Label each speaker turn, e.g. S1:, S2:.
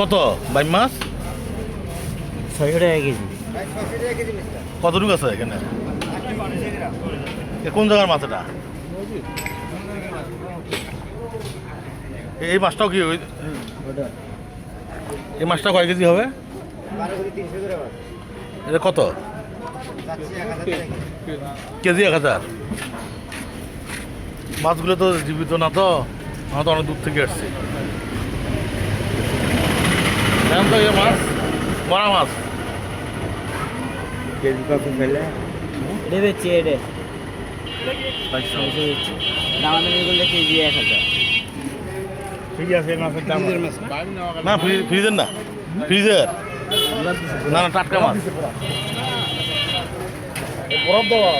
S1: কত? বাইম মাছ?
S2: ছয়শো টাকা কেজি।
S1: কতটুকু আছে এখানে? কোন জায়গার মাছ এটা? এই মাছটাও কি এই মাছটা কয় কেজি হবে? এটা কত? কেজি এক হাজার। মাছগুলো তো জীবিত না তো? আমরা তো অনেক দূর থেকে আসছি। তো মাছ বড়া মাছ
S2: কেজি কত ফেলে বেচছি এটা ছয়শো বেচছি কেজি এক হাজার
S3: ঠিক আছে মাছের দাম
S1: না ফ্রি- ফ্রিজের না ফ্রিজের না না টাটকা মাছ
S3: বরফ দেওয়া